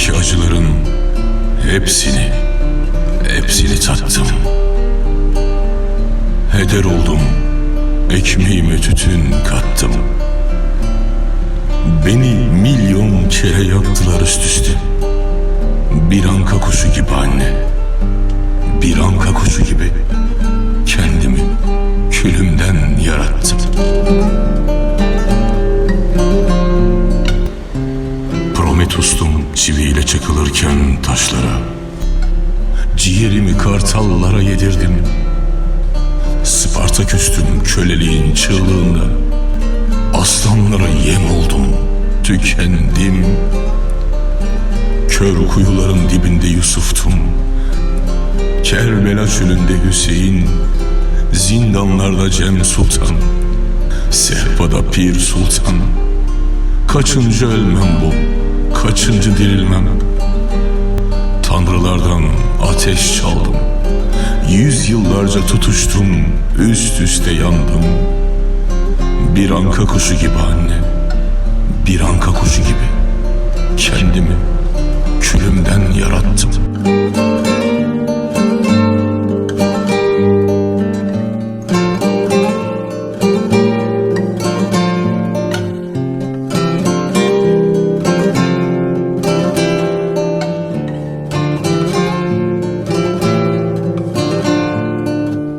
Yeryüzündeki acıların hepsini, hepsini tattım. Heder oldum, ekmeğime tütün kattım. Beni milyon kere yaptılar üst üste. Bir anka kuşu gibi anne, bir anka kuşu gibi kendimi külümden yarattım. Çiviyle çakılırken taşlara. Ciğerimi kartallara yedirdim. Spartaküstüm köleliğin çığlığında. Aslanlara yem oldum, tükendim. Kör kuyuların dibinde Yusuf'tum. Kerbela çölünde Hüseyin, zindanlarda Cem Sultan, sehpada Pir Sultan. Kaçıncı ölmem bu, kaçıncı dirilmem. Tanrılardan ateş çaldım. Yüz yıllarca tutuştum, üst üste yandım. Bir anka kuşu gibi anne, bir anka kuşu gibi. Kendimi külümden yarattım.